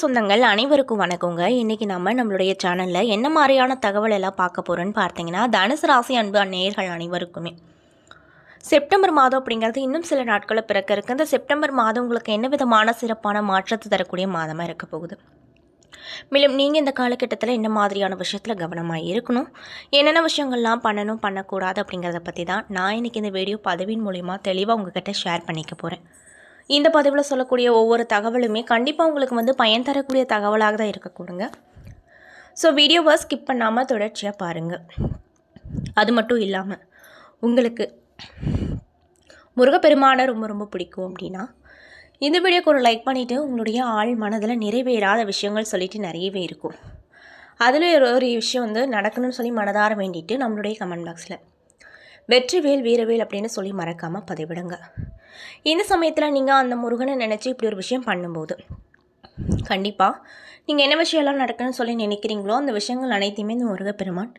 சொந்தங்கள் அனைவருக்கும் வணக்கங்க. இன்றைக்கி நம்ம நம்மளுடைய சேனலில் என்ன மாதிரியான தகவல் எல்லாம் பார்க்க போகிறோன்னு பார்த்தீங்கன்னா தனுசு ராசி அன்பு நேயர்கள் அனைவருக்குமே. செப்டம்பர் மாதம் அப்படிங்கிறது இன்னும் சில நாட்களை பிறக்க இருக்கு. இந்த செப்டம்பர் மாதம் உங்களுக்கு என்ன விதமான சிறப்பான மாற்றத்தை தரக்கூடிய மாதமாக இருக்க போகுது? மேலும் நீங்கள் இந்த காலகட்டத்தில் என்ன மாதிரியான விஷயத்தில் கவனமாக இருக்கணும்? என்னென்ன விஷயங்கள்லாம் பண்ணணும் பண்ணக்கூடாது அப்படிங்கிறத பற்றி தான் நான் இன்றைக்கி இந்த வீடியோ பதவியின் மூலிமா தெளிவாக உங்ககிட்ட ஷேர் பண்ணிக்க போகிறேன் இந்த பதிவில் சொல்லக்கூடிய ஒவ்வொரு தகவலுமே கண்டிப்பாக உங்களுக்கு வந்து பயன் தரக்கூடிய தகவலாக தான் இருக்கக்கூடுங்க ஸோ வீடியோவை ஸ்கிப் பண்ணாமல் தொடர்ச்சியாக பாருங்கள் அது மட்டும் இல்லாமல் உங்களுக்கு முருகப்பெருமானை ரொம்ப ரொம்ப பிடிக்கும் அப்படின்னா இந்த வீடியோக்கு ஒரு லைக் பண்ணிவிட்டு உங்களுடைய ஆள் மனதில் நிறைவேறாத விஷயங்கள் சொல்லிட்டு நிறையவே இருக்கும். அதில் ஒரு ஒரு விஷயம் வந்து நடக்கணும்னு சொல்லி மனதார வேண்டிட்டு நம்மளுடைய கமெண்ட் பாக்ஸில் வெற்றிவேல் வீரவேல் அப்படின்னு சொல்லி மறக்காமல் பதிவிடுங்க. இந்த சமயத்தில் நீங்கள் அந்த முருகனை நினச்சி இப்படி ஒரு விஷயம் பண்ணும்போது கண்டிப்பாக நீங்கள் என்ன விஷயம்லாம் நடக்கணும்னு சொல்லி நினைக்கிறீங்களோ அந்த விஷயங்கள் அனைத்தையுமே இந்த முருகப்பெருமான்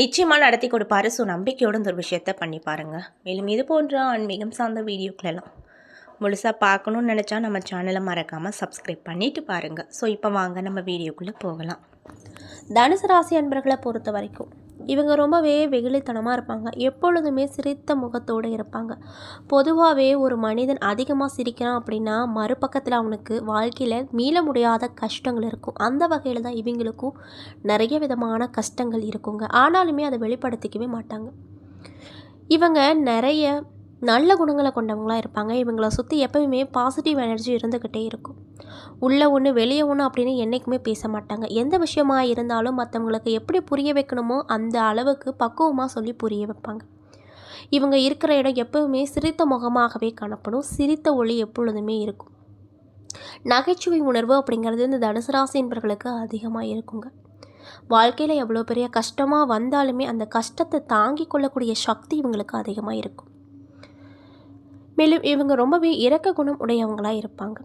நிச்சயமாக நடத்தி கொடுப்பாரு. ஸோ நம்பிக்கையோட இந்த ஒரு விஷயத்த பண்ணி பாருங்கள் மேலும் இது போன்ற ஆன்மீகம் சார்ந்த வீடியோக்களெல்லாம் முழுசாக பார்க்கணுன்னு நினச்சா நம்ம சேனலை மறக்காமல் சப்ஸ்கிரைப் பண்ணிவிட்டு பாருங்கள் ஸோ இப்போ வாங்க நம்ம வீடியோக்குள்ளே போகலாம். தனுசு ராசி அன்பர்களை பொறுத்த வரைக்கும் இவங்க ரொம்பவே வெகுளித்தனமாக இருப்பாங்க. எப்பொழுதுமே சிரித்த முகத்தோடு இருப்பாங்க. பொதுவாகவே ஒரு மனிதன் அதிகமாக சிரிக்கிறான் அப்படின்னா மறுபக்கத்தில் அவனுக்கு வாழ்க்கையில் மீள முடியாத கஷ்டங்கள் இருக்கும். அந்த வகையில் தான் இவங்களுக்கும் நிறைய விதமான கஷ்டங்கள் இருக்குங்க. ஆனாலுமே அதை வெளிப்படுத்திக்கவே மாட்டாங்க. இவங்க நிறைய நல்ல குணங்களை கொண்டவங்களாக இருப்பாங்க. இவங்கள சுற்றி எப்பவுமே பாசிட்டிவ் எனர்ஜி இருந்துக்கிட்டே இருக்கும். உள்ளே ஒன்று வெளியே ஒன்று அப்படின்னு என்றைக்குமே பேச மாட்டாங்க. எந்த விஷயமா இருந்தாலும் மற்றவங்களுக்கு எப்படி புரிய வைக்கணுமோ அந்த அளவுக்கு பக்குவமாக சொல்லி புரிய வைப்பாங்க. இவங்க இருக்கிற இடம் எப்பவுமே சிரித்த முகமாகவே காணப்படும். சிரித்த ஒளி எப்பொழுதுமே இருக்கும். நகைச்சுவை உணர்வு அப்படிங்கிறது இந்த தனுசு ராசி என்பவர்களுக்கு அதிகமாக இருக்குங்க. வாழ்க்கையில் எவ்வளோ பெரிய கஷ்டமாக வந்தாலுமே அந்த கஷ்டத்தை தாங்கி கொள்ளக்கூடிய சக்தி இவங்களுக்கு அதிகமாக இருக்கும். மேலும் இவங்க ரொம்பவே இறக்க குணம் உடையவங்களாக இருப்பாங்க.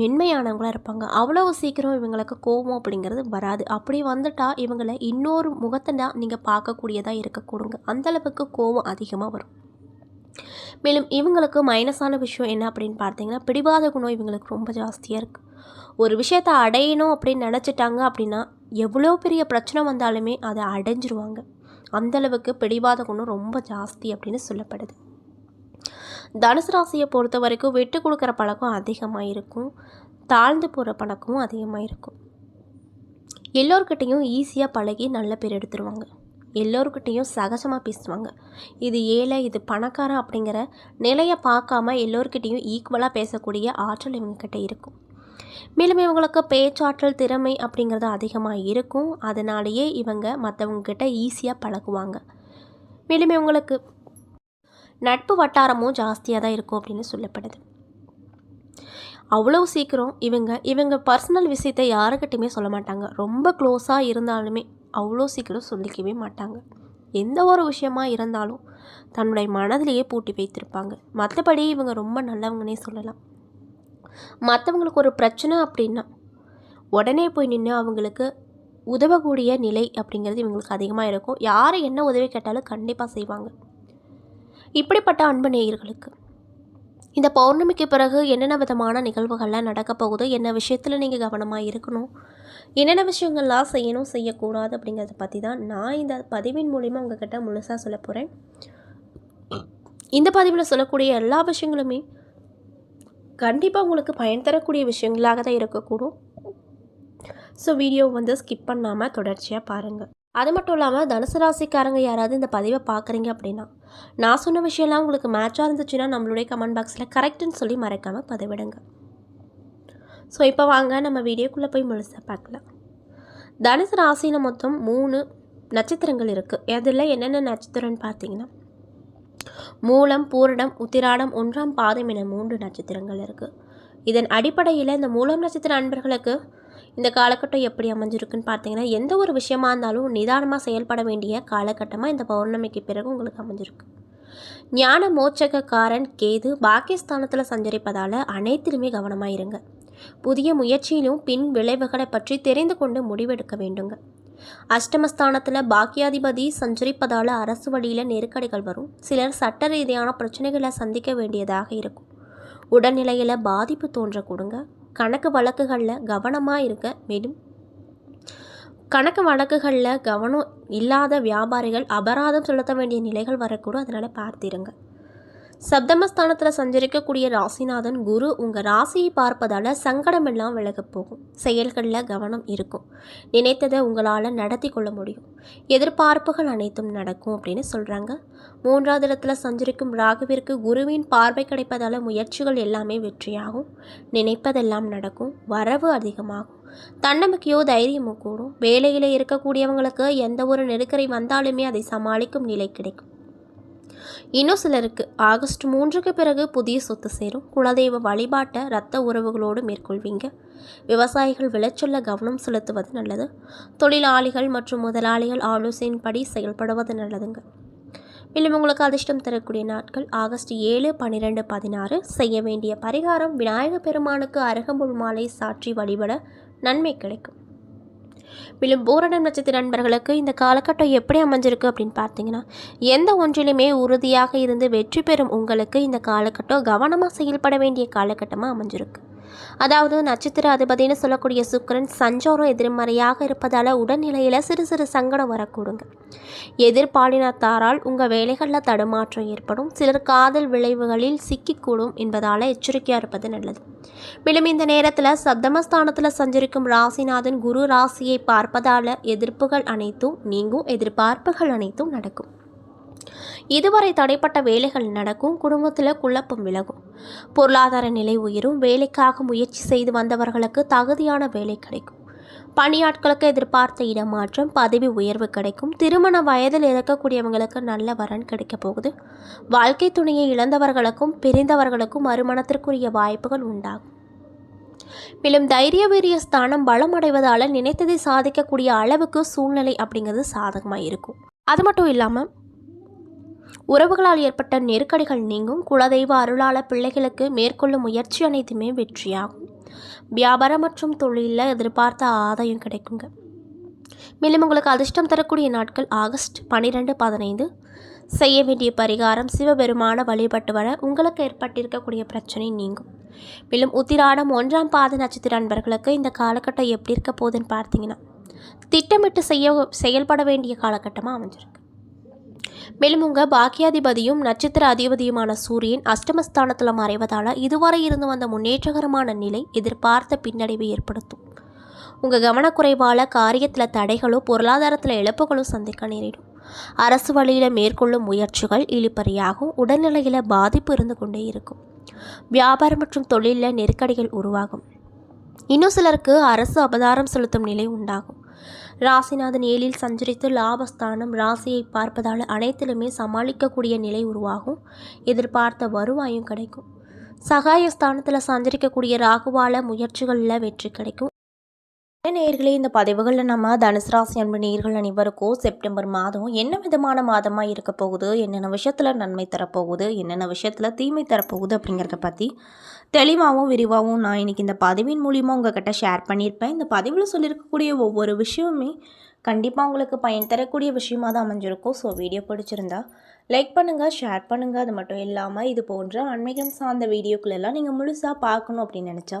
மென்மையானவங்களாக இருப்பாங்க. அவ்வளவு சீக்கிரம் இவங்களுக்கு கோபம் அப்படிங்கிறது வராது. அப்படி வந்துட்டால் இவங்களை இன்னொரு முகத்தை தான் நீங்கள் பார்க்கக்கூடியதாக இருக்கக்கூடுங்க அந்தளவுக்கு கோபம் அதிகமாக வரும். மேலும் இவங்களுக்கு மைனஸான விஷயம் என்ன அப்படின்னு பார்த்தீங்கன்னா பிடிவாத குணம் இவங்களுக்கு ரொம்ப ஜாஸ்தியாக இருக்குது ஒரு விஷயத்தை அடையணும் அப்படின்னு நினச்சிட்டாங்க அப்படின்னா எவ்வளோ பெரிய பிரச்சனை வந்தாலுமே அதை அடைஞ்சிருவாங்க. அந்தளவுக்கு பிடிவாத குணம் ரொம்ப ஜாஸ்தி அப்படின்னு சொல்லப்படுது. தனுசு ராசியை பொறுத்த வரைக்கும் விட்டு கொடுக்குற பழக்கம் அதிகமாக இருக்கும் தாழ்ந்து போகிற பழக்கமும் அதிகமாக இருக்கும் எல்லோருக்கிட்டேயும் ஈஸியாக பழகி நல்ல பேர் எடுத்துருவாங்க. எல்லோருக்கிட்டேயும் சகஜமாக பேசுவாங்க. இது ஏழை இது பணக்காரன் அப்படிங்கிற நிலையை பார்க்காம எல்லோருக்கிட்டேயும் ஈக்குவலாக பேசக்கூடிய ஆற்றல் இவங்கக்கிட்ட இருக்கும். மேலும் இவங்களுக்கு பேச்சாற்றல் திறமை அப்படிங்கிறது அதிகமாக இருக்கும். அதனாலேயே இவங்க மற்றவங்கக்கிட்ட ஈஸியாக பழகுவாங்க. மேலும் இவங்களுக்கு நட்பு வட்டாரமும் ஜாஸ்தியாக தான் இருக்கும் அப்படின்னு சொல்லப்படுது. அவ்வளோ சீக்கிரம் இவங்க இவங்க பர்சனல் விஷயத்தை யாருக்கிட்டையுமே சொல்ல மாட்டாங்க. ரொம்ப க்ளோஸாக இருந்தாலுமே அவ்வளோ சீக்கிரம் சொல்லிக்கவே மாட்டாங்க. எந்த ஒரு விஷயமா இருந்தாலும் தன்னுடைய மனதிலேயே பூட்டி வைத்திருப்பாங்க. மற்றபடி இவங்க ரொம்ப நல்லவங்கன்னே சொல்லலாம். மற்றவங்களுக்கு ஒரு பிரச்சனை அப்படின்னா உடனே போய் நின்று அவங்களுக்கு உதவக்கூடிய நிலை அப்படிங்கிறது இவங்களுக்கு அதிகமாக இருக்கும். யார் என்ன உதவி கேட்டாலும் கண்டிப்பாக செய்வாங்க. இப்படிப்பட்ட அன்பு நேயர்களுக்கு. இந்த பௌர்ணமிக்கு பிறகு என்னென்ன விதமான நிகழ்வுகள்லாம் நடக்க போகுது என்ன விஷயத்தில் நீங்கள் கவனமாக இருக்கணும் என்னென்ன விஷயங்கள்லாம் செய்யணும் செய்யக்கூடாது அப்படிங்கிறத பற்றி தான் நான் இந்த பதிவின் மூலிமா உங்ககிட்ட முழுசாக சொல்ல போகிறேன் இந்த பதிவில் சொல்லக்கூடிய எல்லா விஷயங்களுமே கண்டிப்பாக உங்களுக்கு பயன் தரக்கூடிய விஷயங்களாக தான் இருக்கக்கூடும். ஸோ வீடியோ வந்து ஸ்கிப் பண்ணாமல் தொடர்ச்சியாக பாருங்கள் அது மட்டும் இல்லாமல் தனுசு ராசிக்காரங்க யாராவது இந்த பதிவை பார்க்குறீங்க அப்படின்னா நான் சொன்ன விஷயம்லாம் உங்களுக்கு மேட்சாக இருந்துச்சுன்னா நம்மளுடைய கமெண்ட் பாக்ஸில் கரெக்டுன்னு சொல்லி மறக்காமல் பதிவிடுங்க. ஸோ இப்போ வாங்க நம்ம வீடியோக்குள்ளே போய் முழுசாக பார்க்கலாம். தனுசு ராசியில் மொத்தம் மூணு நட்சத்திரங்கள் இருக்குது அதில் என்னென்ன நட்சத்திரம்னு பார்த்தீங்கன்னா மூலம் பூரணம் உத்திராடம் ஒன்றாம் பாதம் என மூன்று நட்சத்திரங்கள் இருக்குது இதன் அடிப்படையில் இந்த மூலம் நட்சத்திர அன்பர்களுக்கு இந்த காலகட்டம் எப்படி அமைஞ்சிருக்குன்னு பார்த்தீங்கன்னா எந்த ஒரு விஷயமா இருந்தாலும் நிதானமாக செயல்பட வேண்டிய காலகட்டமாக இந்த பௌர்ணமிக்கு பிறகு உங்களுக்கு அமைஞ்சிருக்கு. ஞான மோச்சகக்காரன் கேது பாக்கியஸ்தானத்தில் சஞ்சரிப்பதால் அனைத்திலுமே கவனமாக இருங்க. புதிய முயற்சியிலும் பின் விளைவுகளை பற்றி தெரிந்து கொண்டு முடிவெடுக்க வேண்டுங்க. அஷ்டமஸ்தானத்தில் பாக்கியாதிபதி சஞ்சரிப்பதால் அரசு வழியில் நெருக்கடிகள் வரும். சிலர் சட்ட ரீதியான பிரச்சனைகளை சந்திக்க வேண்டியதாக இருக்கும். உடல்நிலையில் பாதிப்பு தோன்ற கொடுங்க. கணக்கு வழக்குகளில் கவனமாக இருக்க மேலும் கணக்கு வழக்குகளில் கவனம் இல்லாத வியாபாரிகள் அபராதம் செலுத்த வேண்டிய நிலைகள் வரக்கூடும். அதனால் பார்த்திருங்க. சப்தமஸ்தானத்தில் சஞ்சரிக்கக்கூடிய ராசிநாதன் குரு உங்கள் ராசியை பார்ப்பதால் சங்கடமெல்லாம் விலகப் போகும். செயல்களில் கவனம் இருக்கும். நினைத்ததை உங்களால் நடத்தி கொள்ள முடியும். எதிர்பார்ப்புகள் அனைத்தும் நடக்கும் அப்படின்னு சொல்கிறாங்க மூன்றாவது இடத்துல சஞ்சரிக்கும் ராகுவிற்கு குருவின் பார்வை கிடைப்பதால் முயற்சிகள் எல்லாமே வெற்றியாகும். நினைப்பதெல்லாம் நடக்கும். வரவு அதிகமாகும். தன்னம்பிக்கையோ தைரியமோ கூடும். வேலையில் இருக்கக்கூடியவங்களுக்கு எந்த ஒரு நெருக்கடி வந்தாலுமே அதை சமாளிக்கும் நிலை கிடைக்கும். இன்னும் சிலருக்கு ஆகஸ்ட் மூன்றுக்கு பிறகு புதிய சொத்து சேரும். குலதெய்வ வழிபாட்டை இரத்த உறவுகளோடு மேற்கொள்வீங்க. விவசாயிகள் விளைச்சொல்ல கவனம் செலுத்துவது நல்லது. தொழிலாளிகள் மற்றும் முதலாளிகள் ஆலோசனையின்படி செயல்படுவது நல்லதுங்க. மேலும் உங்களுக்கு அதிர்ஷ்டம் தரக்கூடிய நாட்கள் ஆகஸ்ட் ஏழு பன்னிரெண்டு பதினாறு. செய்ய வேண்டிய பரிகாரம் விநாயகப் பெருமானுக்கு அருகம்புல் மாலை சாற்றி வழிபட நன்மை கிடைக்கும். மேலும் பூரணம் நட்சத்திர நண்பர்களுக்கு இந்த காலகட்டம் எப்படி அமைஞ்சிருக்கு அப்படின்னு பார்த்தீங்கன்னா எந்த ஒன்றிலுமே உறுதியாக இருந்து வெற்றி பெறும் உங்களுக்கு இந்த காலகட்டம் கவனமாக செயல்பட வேண்டிய காலகட்டமாக அமைஞ்சிருக்கு. அதாவது நட்சத்திர அதிபதினு சொல்லக்கூடிய சுக்கரன் சஞ்சாரம் எதிர்மறையாக இருப்பதால் உடல்நிலையில் சிறு சிறு சங்கடம் வரக்கூடுங்க. எதிர்பாலினத்தாரால் உங்கள் வேலைகளில் தடுமாற்றம் ஏற்படும். சிலர் காதல் விளைவுகளில் சிக்கிக்கூடும் என்பதால் எச்சரிக்கையாக இருப்பது நல்லது. மேலும் இந்த நேரத்தில் சப்தமஸ்தானத்தில் சஞ்சரிக்கும் ராசிநாதன் குரு ராசியை பார்ப்பதால் எதிர்ப்புகள் அனைத்தும் நீங்கும். எதிர்பார்ப்புகள் அனைத்தும் நடக்கும். இதுவரை தடைப்பட்ட வேலைகள் நடக்கும் குடும்பத்தில் குழப்பம் விலகும். பொருளாதார நிலை உயரும் வேலைக்காக முயற்சி செய்து வந்தவர்களுக்கு தகுதியான வேலை கிடைக்கும். பணியாட்களுக்கு எதிர்பார்த்த இடமாற்றம் பதவி உயர்வு கிடைக்கும். திருமண வயதில் இருக்கக்கூடியவங்களுக்கு நல்ல வரன் கிடைக்கப் போகுது. வாழ்க்கை துணையை இழந்தவர்களுக்கும் பிரிந்தவர்களுக்கும் மறுமணத்திற்குரிய வாய்ப்புகள் உண்டாகும். மேலும் தைரிய வீரிய ஸ்தானம் பலமடைவதால் நினைத்ததை சாதிக்கக்கூடிய அளவுக்கு சூழ்நிலை அப்படிங்கிறது சாதகமாக இருக்கும் அது மட்டும் இல்லாமல் உறவுகளால் ஏற்பட்ட நெருக்கடிகள் நீங்கும். குலதெய்வ அருளாள பிள்ளைகளுக்கு மேற்கொள்ளும் முயற்சி அனைத்துமே வெற்றியாகும். வியாபாரம் மற்றும் தொழிலில் எதிர்பார்த்த ஆதாயம் கிடைக்குங்க. மேலும் உங்களுக்கு அதிர்ஷ்டம் தரக்கூடிய நாட்கள் ஆகஸ்ட் பன்னிரெண்டு பதினைந்து. செய்ய வேண்டிய பரிகாரம் சிவபெருமான வழிபட்டு வர உங்களுக்கு ஏற்பட்டிருக்கக்கூடிய பிரச்சனை நீங்கும். மேலும் உத்திராடம் ஒன்றாம் பாத நட்சத்திர அன்பர்களுக்கு இந்த காலகட்டம் எப்படி இருக்க போகுதுன்னு பார்த்தீங்கன்னா திட்டமிட்டு செய்ய செயல்பட வேண்டிய காலகட்டமாக அமைஞ்சிருக்கு. மேலும் உங்கள் பாக்கியாதிபதியும் நட்சத்திர அதிபதியுமான சூரியன் அஷ்டமஸ்தானத்தில் மறைவதால் இதுவரை இருந்து வந்த முன்னேற்றகரமான நிலை எதிர்பார்த்த பின்னடைவை ஏற்படுத்தும். உங்கள் கவனக்குறைவால் காரியத்தில் தடைகளோ பொருளாதாரத்தில் இழப்புகளோ சந்திக்க நேரிடும். அரசு வழியில் மேற்கொள்ளும் முயற்சிகள் இழிப்பறியாகும். உடல்நிலையில் பாதிப்பு இருந்து கொண்டே இருக்கும். வியாபாரம் மற்றும் தொழிலில் நெருக்கடிகள் உருவாகும். இன்னும் சிலருக்கு அரசு அபதாரம் செலுத்தும் நிலை உண்டாகும். ராசிநாதன் ஏழில் சஞ்சரித்து லாபஸ்தானம் ராசியை பார்ப்பதால் அனைத்திலுமே சமாளிக்கக்கூடிய நிலை உருவாகும். எதிர்பார்த்த வருவாயும் கிடைக்கும். சகாயஸ்தானத்தில் சஞ்சரிக்கக்கூடிய ராகுவால முயற்சிகளில் வெற்றி கிடைக்கும். நேர்களே இந்த பதிவுகளில் நம்ம தனுசு ராசி அன்பு நேர்கள் அனைவருக்கும் செப்டம்பர் மாதம் என்ன விதமான மாதமாக இருக்க போகுது? என்னென்ன விஷயத்தில் நன்மை தரப்போகுது? என்னென்ன விஷயத்தில் தீமை தரப்போகுது அப்படிங்கிறத பற்றி தெளிவாகவும் விரிவாகவும் நான் இன்றைக்கி இந்த பதிவின் மூலியமாக உங்ககிட்ட ஷேர் பண்ணியிருப்பேன். இந்த பதிவில் சொல்லியிருக்கக்கூடிய ஒவ்வொரு விஷயமுமே கண்டிப்பாக உங்களுக்கு பயன் தரக்கூடிய விஷயமாக தான் அமைஞ்சிருக்கும். ஸோ வீடியோ பிடிச்சிருந்தா லைக் பண்ணுங்கள் ஷேர் பண்ணுங்கள் அது மட்டும் இல்லாமல் இது போன்ற ஆன்மீகம் சார்ந்த வீடியோக்களெல்லாம் நீங்கள் முழுசாக பார்க்கணும் அப்படின்னு நினச்சா